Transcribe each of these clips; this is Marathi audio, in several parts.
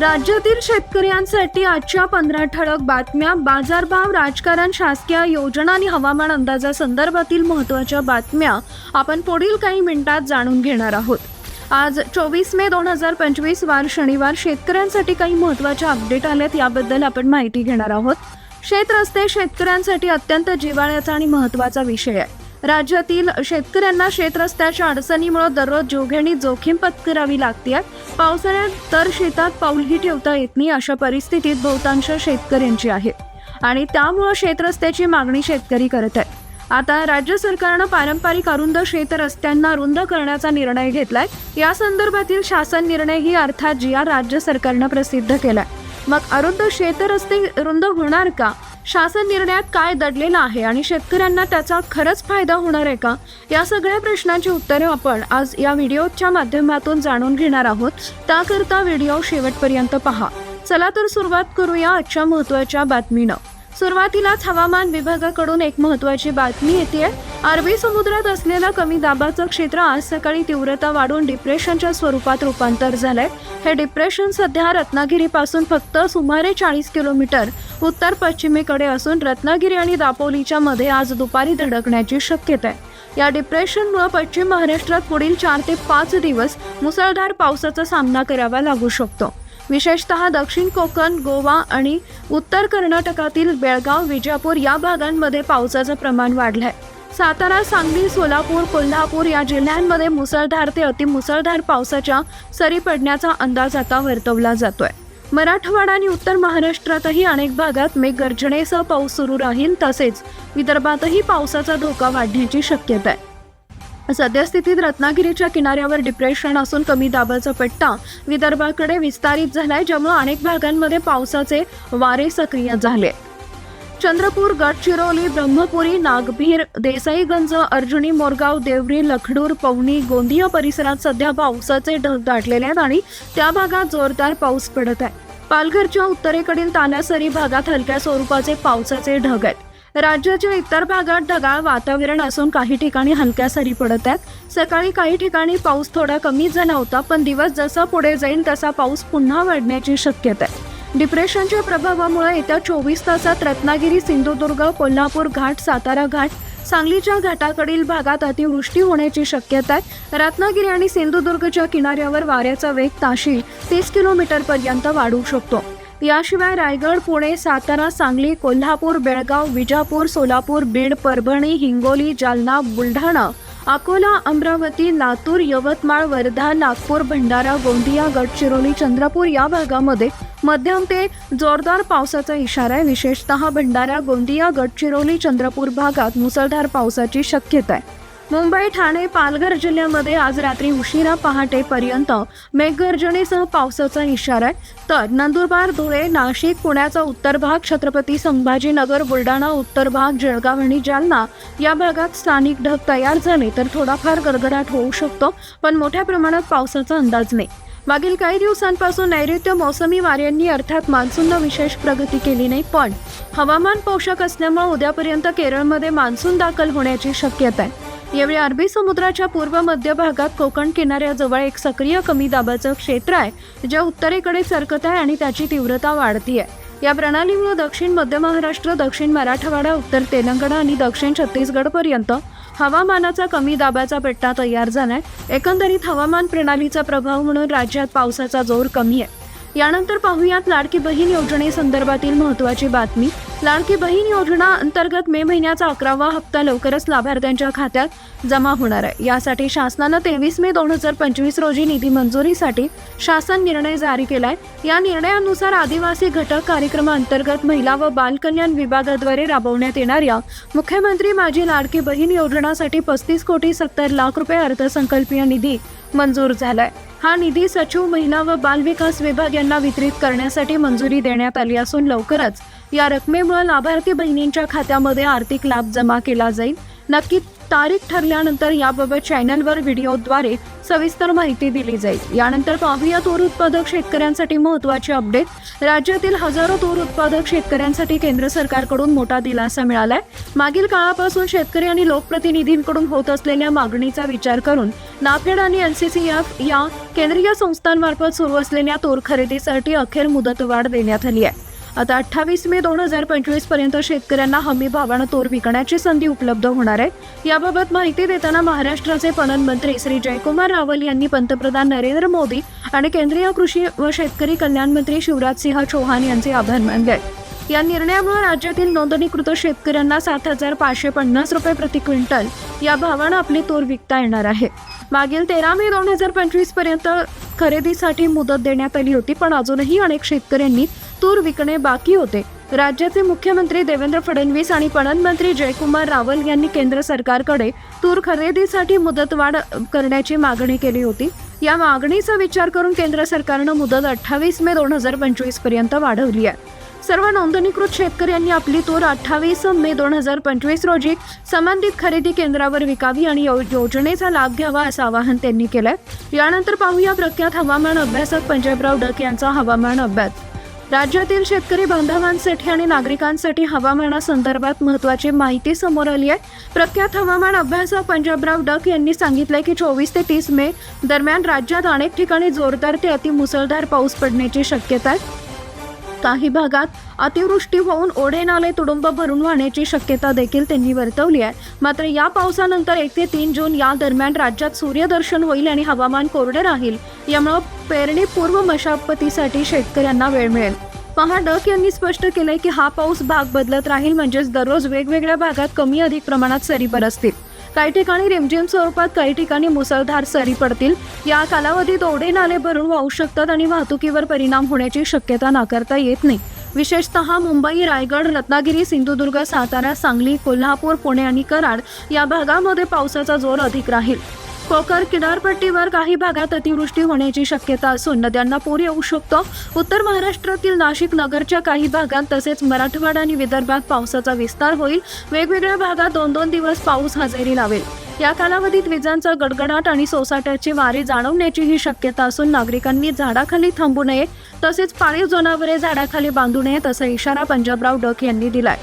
राज्यातील शेतकऱ्यांसाठी आजच्या पंधरा ठळक बातम्या बाजारभाव राजकारण शासकीय योजना आणि हवामान अंदाजासंदर्भातील महत्त्वाच्या बातम्या आपण पुढील काही मिनिटात जाणून घेणार आहोत. आज चोवीस मे दोन हजार पंचवीस वार शनिवार शेतकऱ्यांसाठी काही महत्त्वाच्या अपडेट आलेत याबद्दल आपण माहिती घेणार आहोत. शेत रस्ते शेतकऱ्यांसाठी अत्यंत जिव्हाळ्याचा आणि महत्त्वाचा विषय आहे. राज्यातील शेतकऱ्यांना शेतरस्त्याच्या अडचणीमुळे दररोज जोघेणी जोखीम पत्करावी लागते पावसाळ्यात तर शेतात पाऊलही ठेवता येत नाही अशा परिस्थितीत बहुतांश शेतकऱ्यांची आहे. आणि त्यामुळं शेतरस्त्याची मागणी शेतकरी करत आहे. आता राज्य सरकारनं पारंपरिक अरुंद शेतरस्त्यांना रुंद करण्याचा निर्णय घेतलाय. या संदर्भातील शासन निर्णय ही अर्थात जी आर राज्य सरकारनं प्रसिद्ध केलाय. मग अरुंद शेतरस्ते रुंद होणार का? शासन निर्णयात काय दडलेलं आहे आणि शेतकऱ्यांना त्याचा खरंच फायदा होणार आहे का? या सगळ्या प्रश्नांची उत्तरे आपण आज या व्हिडिओच्या माध्यमातून जाणून घेणार आहोत. त्याकरता व्हिडिओ शेवटपर्यंत पहा. चला तर सुरुवात करूया आजच्या महत्त्वाच्या बातमीनं. सुरुवातीलाच हवामान विभागाकडून एक महत्त्वाची बातमी येते अरबी समुद्रात असलेलं कमी दाबाचं क्षेत्र आज सकाळी तीव्रता वाढून डिप्रेशनच्या स्वरूपात रूपांतर झालंय. हे डिप्रेशन सध्या रत्नागिरीपासून फक्त सुमारे चाळीस किलोमीटर उत्तर पश्चिमेकडे असून रत्नागिरी आणि दापोलीच्या मध्ये आज दुपारी धडकण्याची शक्यता आहे. या डिप्रेशनमुळे पश्चिम महाराष्ट्रात पुढील चार ते पाच दिवस मुसळधार पावसाचा सामना करावा लागू शकतो. विशेषतः दक्षिण कोकण गोवा आणि उत्तर कर्नाटकातील बेळगाव विजापूर या भागांमध्ये पावसाचं प्रमाण वाढलंय. सातारा सांगली सोलापूर कोल्हापूर या जिल्ह्यांमध्ये मुसळधार ते अतिमुसळधार पावसाच्या सरी पडण्याचा अंदाज आता वर्तवला जातोय. मराठवाडा आणि उत्तर महाराष्ट्रातही अनेक भागात मेघगर्जनेसह पाऊस सुरू राहील तसेच विदर्भातही पावसाचा धोका वाढण्याची शक्यता आहे. सद्यस्थितीत रत्नागिरीच्या किनाऱ्यावर डिप्रेशन असून कमी दाबाचा पट्टा विदर्भाकडे विस्तारित झालाय ज्यामुळे अनेक भागांमध्ये पावसाचे वारे सक्रिय झाले. चंद्रपूर गडचिरोली ब्रह्मपुरी नागभीर देसाईगंज अर्जुनी मोरगाव देवरी लखडूर पवनी गोंदिया परिसरात सध्या पावसाचे ढग दाटलेले आहेत आणि त्या भागात जोरदार पाऊस पडत आहे. पालघरच्या उत्तरेकडील तानासरी भागात हलक्या स्वरूपाचे पावसाचे ढग आहेत. राज्याच्या इतर भागात ढगाळ वातावरण असून काही ठिकाणी हलक्या सरी पडत आहेत. सकाळी काही ठिकाणी पाऊस थोडा कमी झाला होता पण दिवस जसा पुढे जाईल तसा पाऊस पुन्हा वाढण्याची शक्यता आहे. डिप्रेशनच्या प्रभावामुळे येत्या चोवीस तासात रत्नागिरी सिंधुदुर्ग कोल्हापूर घाट सातारा घाट सांगलीच्या घाटाकडील भागात अतिवृष्टी होण्याची शक्यता आहे. रत्नागिरी आणि सिंधुदुर्गच्या किनाऱ्यावर वाऱ्याचा वेग ताशी तीस किलोमीटर पर्यंत वाढू शकतो. याशिवाय रायगड पुणे सातारा सांगली कोल्हापूर बेळगाव विजापूर सोलापूर बीड परभणी हिंगोली जालना बुलढाणा अकोला अमरावती लातूर यवतमाळ वर्धा नागपूर भंडारा गोंदिया गडचिरोली चंद्रपूर या भागामध्ये मध्यम ते जोरदार पावसाचा इशारा आहे. विशेषतः भंडारा गोंदिया गडचिरोली चंद्रपूर भागात मुसळधार पावसाची शक्यता आहे. मुंबई ठाणे पालघर जिल्ह्यामध्ये आज रात्री उशिरा पहाटेपर्यंत मेघगर्जनेसह पावसाचा इशारा आहे. तर नंदुरबार धुळे नाशिक पुण्याचा उत्तर भाग छत्रपती संभाजीनगर बुलढाणा उत्तर भाग जळगाव आणि जालना या भागात स्थानिक ढग तयार झाले तर थोडाफार गडगडाट होऊ शकतो पण मोठ्या प्रमाणात पावसाचा अंदाज नाही. मागील काही दिवसांपासून नैऋत्य मोसमी वाऱ्यांनी अर्थात मान्सूननं विशेष प्रगती केली नाही पण हवामान पोषक असल्यामुळे उद्यापर्यंत केरळमध्ये मान्सून दाखल होण्याची शक्यता आहे. यावेळी अरबी समुद्राच्या पूर्व मध्य भागात कोकण किनाऱ्याजवळ एक सक्रिय कमी दाबाचं क्षेत्र आहे जे उत्तरेकडे सरकत आहे आणि त्याची तीव्रता वाढती आहे. या प्रणालीमुळे दक्षिण मध्य महाराष्ट्र दक्षिण मराठवाडा उत्तर तेलंगणा आणि दक्षिण छत्तीसगडपर्यंत हवामानाचा कमी दाबाचा पट्टा तयार झालाय. एकंदरीत हवामान प्रणालीचा प्रभाव म्हणून राज्यात पावसाचा जोर कमी आहे. यानंतर पाहुयात लाडकी बहीण योजनेसंदर्भातील महत्त्वाची बातमी. लाडकी बहीण योजना अंतर्गत मे महिन्याचा अकरावा हप्ता लवकरच लाभार्थ्यांच्या खात्यात जमा होणार आहे. यासाठी शासनानं तेवीस मे दोन हजार पंचवीस रोजी निधी मंजुरीसाठी शासन निर्णय जारी केलाय. या निर्णयानुसार आदिवासी घटक कार्यक्रमाअंतर्गत महिला व बालकल्याण विभागाद्वारे राबवण्यात येणाऱ्या मुख्यमंत्री माझी लाडकी बहीण योजनासाठी पस्तीस कोटी सत्तर लाख रुपये अर्थसंकल्पीय निधी मंजूर झालाय. हा निधी सचिव महिला व बालविकास विभाग यांना वितरित करण्यासाठी मंजुरी देण्यात आली असून लवकरच या रकमेमुळे लाभार्थी बहिणींच्या खात्यामध्ये आर्थिक लाभ जमा केला जाईल. नक्की तारीख ठरल्यानंतर याबाबत चॅनलवर व्हिडिओद्वारे सविस्तर माहिती दिली जाईल. यानंतर पाहूया तूर उत्पादक शेतकऱ्यांसाठी महत्त्वाचे अपडेट. राज्यातील हजारो तूर उत्पादक शेतकऱ्यांसाठी केंद्र सरकारकडून मोठा दिलासा मिळालाय. मागील काळापासून शेतकरी आणि लोकप्रतिनिधींकडून होत असलेल्या मागणीचा विचार करून नाफेड आणि एनसीसीएफ या केंद्रीय संस्थांमार्फत सुरू असलेल्या तूर खरेदीसाठी अखेर मुदतवाढ देण्यात आली आहे. आता अठ्ठावीस मे दोन हजार पंचवीसपर्यंत शेतकऱ्यांना हमी भावानं तूर विकण्याची संधी उपलब्ध होणार आहे. याबाबत माहिती देताना महाराष्ट्राचे पणन मंत्री श्री जयकुमार रावल यांनी पंतप्रधान नरेंद्र मोदी आणि केंद्रीय कृषी व शेतकरी कल्याण मंत्री शिवराज सिंह चौहान यांचे आभार मानले या निर्णयामुळे राज्यातील नोंदणीकृत शेतकऱ्यांना सात हजार पाचशे पन्नास रुपये प्रति क्विंटल या भावानं आपली तूर विकता येणार आहे. मागील तेरा मे दोन हजार पंचवीसपर्यंत खरेदीसाठी मुदत देण्यात आली होती पण अजूनही अनेक शेतकऱ्यांनी तूर विकणे बाकी होते. राज्याचे मुख्यमंत्री देवेंद्र फडणवीस आणि पणन मंत्री जयकुमार रावल यांनी केंद्र सरकारकडे तूर खरेदीसाठी मुदतवाढ करण्याची मागणी केली होती. या मागणीचा विचार करून केंद्र सरकारनं मुदत अठ्ठावीस मे दोन हजार पंचवीसपर्यंत वाढवली आहे. सर्व नोंदणीकृत शेतकऱ्यांनी आपली तूर अठ्ठावीस मे दोन हजार पंचवीस रोजी संबंधित खरेदी केंद्रावर विकावी आणि यो- योजनेचा लाभ घ्यावा असं आवाहन त्यांनी केलंय. यानंतर पाहूया प्रख्यात हवामान अभ्यासक पंजाबराव डक यांचा हवामान अभ्यास. राज्यातील शेतकरी बांधवांसाठी आणि नागरिकांसाठी हवामानासंदर्भात महत्त्वाची माहिती समोर आली आहे. प्रख्यात हवामान अभ्यासक पंजाबराव डक यांनी सांगितलंय की चोवीस ते तीस मे दरम्यान राज्यात अनेक ठिकाणी जोरदार ते अतिमुसळधार पाऊस पडण्याची शक्यता आहे. काही भागात अतिवृष्टी होऊन ओढे नाले तुडुंब भरून वाहण्याची शक्यता देखील त्यांनी वर्तवली आहे. मात्र या पावसानंतर एक ते तीन जून या दरम्यान राज्यात सूर्यदर्शन होईल आणि हवामान कोरडे राहील. यामुळं पेरणी पूर्व शेतकऱ्यांना वेळ मिळेल. पहा डक यांनी स्पष्ट केलंय की हा पाऊस भाग बदलत राहील म्हणजेच दररोज वेगवेगळ्या भागात कमी अधिक प्रमाणात सरी बरसतील काही ठिकाणी रिमझिम स्वरूपात काही ठिकाणी मुसळधार सरी पडतील. या कालावधीत ओढे नाले भरून वाहू शकतात आणि वाहतुकीवर परिणाम होण्याची शक्यता नाकारता येत नाही. विशेषतः मुंबई रायगड रत्नागिरी सिंधुदुर्ग सातारा सांगली कोल्हापूर पुणे आणि कराड या भागामध्ये पावसाचा जोर अधिक राहील. कोकण किनारपट्टीवर काही भागात अतिवृष्टी होण्याची शक्यता असून नद्यांना पूर येऊ शकतो. उत्तर महाराष्ट्रातील नाशिक नगरच्या काही भागात तसेच मराठवाडा आणि विदर्भात पावसाचा विस्तार होईल. वेगवेगळ्या भागात दोन दोन दिवस पाऊस हजेरी लावेल. या कालावधीत विजांचा गडगडाट आणि सोसाट्याची वारी जाणवण्याचीही शक्यता असून नागरिकांनी झाडाखाली थांबू नये तसेच पाळीव जनावरे झाडाखाली बांधू नयेत असा इशारा पंजाबराव डक यांनी दिलाय.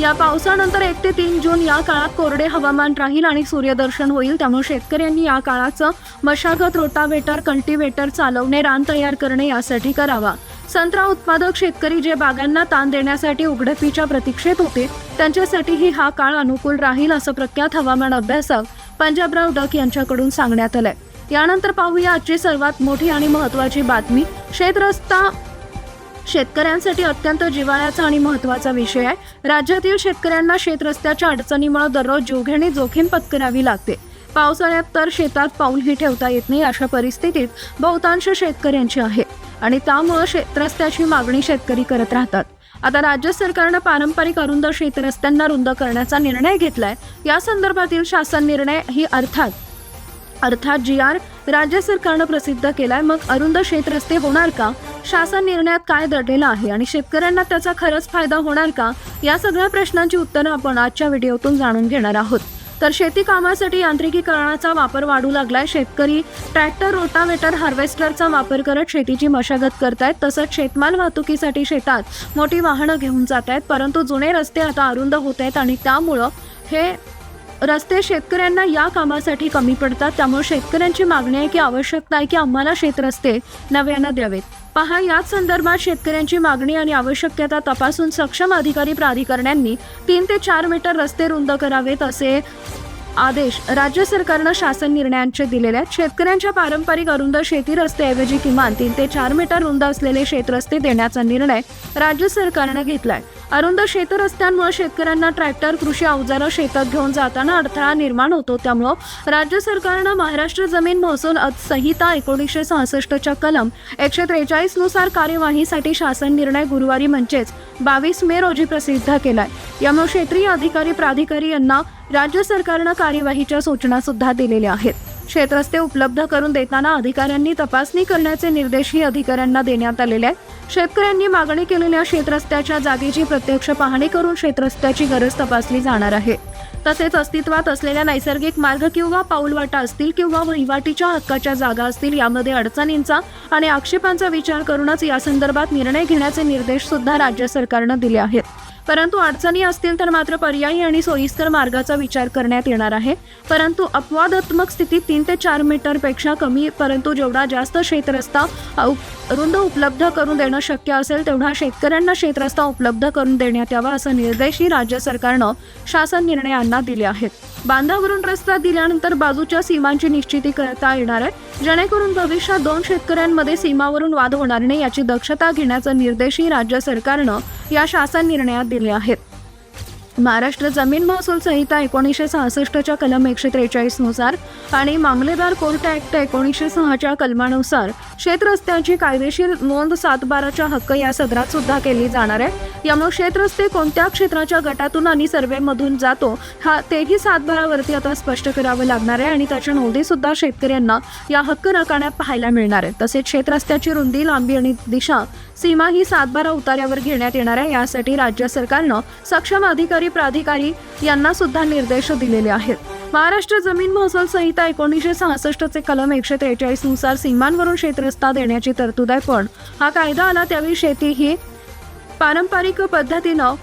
या पावसानंतर एक ते तीन जून या काळात कोरडे हवामान राहील आणि सूर्यदर्शन होईल त्यामुळे शेतकऱ्यांनी या काळाचं मशागत रोटावेटर कल्टिवेटर चालवणे रान तयार करणे यासाठी करावा. संत्रा उत्पादक शेतकरी जे बागांना ताण देण्यासाठी उघडपीच्या प्रतीक्षेत होते त्यांच्यासाठीही हा काळ अनुकूल राहील असं प्रख्यात हवामान अभ्यासक पंजाबराव डक यांच्याकडून सांगण्यात आलंय. यानंतर पाहूया आजची सर्वात मोठी आणि महत्त्वाची बातमी. शेतरस्ता शेतकऱ्यांसाठी अत्यंत जिव्हाळ्याचा आणि महत्त्वाचा विषय आहे. राज्यातील शेतकऱ्यांना शेतरस्त्याच्या अडचणीमुळे दररोज जीवघेणी जोखीम पत्करावी लागते. पावसाळ्यात तर शेतात पाऊलही ठेवता येत नाही अशा परिस्थितीत बहुतांश शेतकऱ्यांची आहे. आणि त्यामुळं शेतरस्त्याची मागणी शेतकरी करत राहतात. आता राज्य सरकारनं पारंपरिक अरुंद शेतरस्त्यांना रुंद करण्याचा निर्णय घेतलाय. या संदर्भातील शासन निर्णय ही अर्थात अर्थात जी आर राज्य सरकारनं प्रसिद्ध केलाय. मग अरुंद शेतरस्ते होणार का? शासन निर्णयात काय दडलेलं आहे? आणि शेतकऱ्यांना त्याचा खरंच फायदा होणार का? या सगळ्या प्रश्नांची उत्तरं आपण आजच्या व्हिडिओतून जाणून घेणार आहोत. तर शेती कामासाठी यांत्रिकीकरणाचा वापर वाढू लागलाय. शेतकरी ट्रॅक्टर रोटावेटर हार्वेस्टरचा वापर करत शेतीची मशागत करतायत. तसंच शेतमाल वाहतुकीसाठी शेतात मोठी वाहनं घेऊन जात आहेत परंतु जुने रस्ते आता अरुंद होत आहेत आणि त्यामुळं हे रस्ते शेतकऱ्यांना या कामासाठी कमी पडतात. त्यामुळे शेतकऱ्यांची मागणी आहे की आवश्यकता आहे की आम्हाला शेतरस्ते नव्यानं द्यावेत. पहा याच संदर्भात शेतकऱ्यांची मागणी आणि आवश्यकता तपासून सक्षम अधिकारी प्राधिकरणांनी तीन ते चार मीटर रस्ते रुंद करावेत असे आदेश राज्य सरकारनं शासन निर्णयांचे दिलेले आहेत. शेतकऱ्यांच्या पारंपरिक अरुंद शेती रस्त्याऐवजी किमान तीन ते चार मीटर रुंद असलेले शेतरस्ते देण्याचा निर्णय राज्य सरकारनं घेतलाय. अरुंद शेतरस्त्यांमुळे शेतकऱ्यांना ट्रॅक्टर कृषी अवजारं शेतात घेऊन जाताना अडथळा निर्माण होतो. त्यामुळं राज्य सरकारनं महाराष्ट्र जमीन महसूल संहिता एकोणीसशे सहासष्टच्या कलम एकशे त्रेचाळीसनुसार कार्यवाहीसाठी शासन निर्णय गुरुवारी म्हणजेच बावीस मे रोजी प्रसिद्ध केलाय. यामुळे क्षेत्रीय अधिकारी प्राधिकारी यांना राज्य सरकारनं कार्यवाहीच्या सूचना सुद्धा दिलेल्या आहेत. शेतरस्ते उपलब्ध करून देताना अधिकाऱ्यांनी तपासणी करण्याचे निर्देशही अधिकाऱ्यांना देण्यात आलेले आहेत. शेतकऱ्यांनी मागणी केलेल्या शेतरस्त्याच्या जागेची प्रत्यक्ष पाहणी करून शेतरस्त्याची गरज तपासली जाणार आहे. तसेच अस्तित्वात असलेल्या नैसर्गिक मार्ग किंवा पाऊलवाटा असतील किंवा वहिवाटीच्या हक्काच्या जागा असतील यामध्ये अडचणींचा आणि आक्षेपांचा विचार करूनच या संदर्भात निर्णय घेण्याचे निर्देश सुद्धा राज्य सरकारनं दिले आहेत. परंतु अडचणी असतील तर मात्र पर्यायी आणि सोयीस्कर मार्गाचा विचार करण्यात येणार आहे. परंतु अपवादात्मक स्थितीत तीन ते चार मीटरपेक्षा कमी परंतु जेवढा जास्त शेतरस्ता रुंद उपलब्ध करून देणं शक्य असेल तेवढा शेतकऱ्यांना शेतरस्ता उपलब्ध करून देण्यात यावा असा निर्देशही राज्य सरकारनं शासन निर्णयांना दिले आहेत. बांधावरून रस्ता दिल्यानंतर बाजूच्या सीमांची निश्चिती करता येणार आहे. जेणेकरून भविष्यात दोन शेतकऱ्यांमध्ये सीमावरून वाद होणार नाही याची दक्षता घेण्याचा निर्देशही राज्य सरकारनं या शासन निर्णयात दिले आहेत महाराष्ट्र जमीन महसूल संहिता एकोणीसशे सहासष्टच्या कलम एकशे त्रेचाळीसनुसार आणि मामलेदार कोर्ट ऍक्ट एकोणीसशे सहाच्या कलमानुसार शेतरस्त्याची कायदेशीर नोंद सातबाराच्या हक्क या सदरात सुद्धा केली जाणार आहे. यामुळे शेतरस्ते कोणत्या क्षेत्राच्या गटातून आणि सर्वेमधून जातो हा तेही सातबारावरती आता स्पष्ट करावं लागणार आहे आणि त्याच्या नोंदीसुद्धा शेतकऱ्यांना या हक्क रकान्यात पाहायला मिळणार आहे तसेच शेतरस्त्याची रुंदी लांबी आणि दिशा सीमा ही सातबारा उतार्यावर घेण्यात येणार आहे. यासाठी राज्य सरकारनं सक्षम अधिकारी प्राधिकारी यांना सुद्धा निर्देश दिलेले आहेत. महाराष्ट्र जमीन महसूल संहिता एकोणीसशे सहासष्टचे कलम एकशे त्रेचाळीसनुसार सीमांवरून शेतरस्ता देण्याची तरतूद आहे पण हा कायदा आला त्यावेळी शेती ही पारंपरिक पद्धतीनं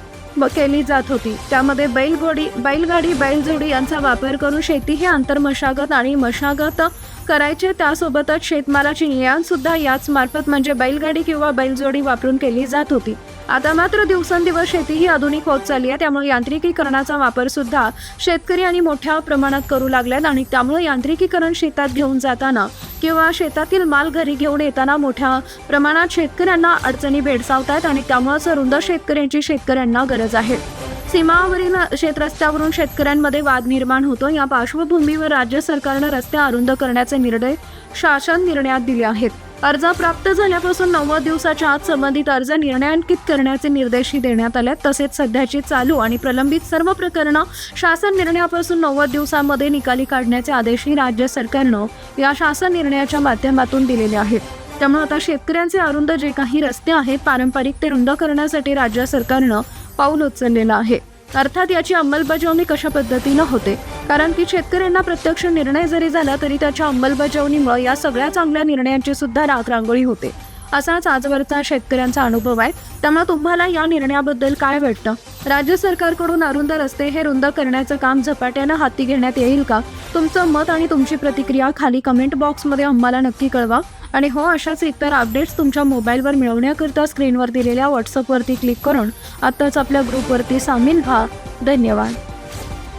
केली जात होती. त्यामध्ये बैलगोडी बैलगाडी बैलजोडी यांचा वापर करून शेती ही आंतरमशागत आणि मशागत करायचे. त्यासोबतच शेतमालाची निर्यात सुद्धा याच मार्फत म्हणजे बैलगाडी किंवा बैलजोडी वापरून केली जात होती. आता मात्र दिवसेंदिवस शेती ही आधुनिक होत चालली आहे. त्यामुळे यांत्रिकीकरणाचा वापर सुद्धा शेतकरी आणि मोठ्या प्रमाणात करू लागल्यात आणि त्यामुळे यांत्रिकीकरण शेतात घेऊन जाताना किंवा शेतातील माल घरी घेऊन येताना मोठ्या प्रमाणात शेतकऱ्यांना अडचणी भेडसावत आहेत आणि त्यामुळेच रुंद शेतकऱ्यांची शेतकऱ्यांना गरज आहे. सीमावरील शेतरस्त्यावरून शेतकऱ्यांमध्ये वाद निर्माण होतो या पार्श्वभूमीवर राज्य सरकारनं रस्ते अरुंद करण्याचे निर्णय शासन निर्णयात दिले आहेत. अर्ज प्राप्त झाल्यापासून नव्वद दिवसाच्या आत संबंधित अर्ज निर्णयांकित करण्याचे निर्देशही देण्यात आले आहेत. तसेच सध्याची चालू आणि प्रलंबित सर्व प्रकरणं शासन निर्णयापासून नव्वद दिवसांमध्ये निकाली काढण्याचे आदेशही राज्य सरकारनं या शासन निर्णयाच्या माध्यमातून दिलेले आहेत त्यामुळे आता शेतकऱ्यांचे अरुंद जे काही रस्ते आहेत पारंपरिक ते रुंद करण्यासाठी राज्य सरकारनं पाऊल उचललेलं आहे अर्थात याची अंमलबजावणी कशा पद्धतीनं होते? कारण की शेतकऱ्यांना प्रत्यक्ष निर्णय जरी झाला तरी त्याच्या अंमलबजावणीमुळे या सगळ्या चांगल्या निर्णयांची सुद्धा राखरांगोळी होते. असाच आजवरचा शेतकऱ्यांचा अनुभव आहे. त्यामुळे तुम्हाला या निर्णयाबद्दल काय वाटतं? राज्य सरकारकडून अरुंद रस्ते हे रुंद करण्याचं काम झपाट्यानं हाती घेण्यात येईल का? तुमचं मत आणि तुमची प्रतिक्रिया खाली कमेंट बॉक्समध्ये आम्हाला नक्की कळवा. आणि हो अशाच इतर अपडेट्स तुमच्या मोबाईलवर मिळवण्याकरिता स्क्रीनवर दिलेल्या व्हॉट्सअपवरती क्लिक करून आत्ताच आपल्या ग्रुपवरती सामील व्हा. धन्यवाद.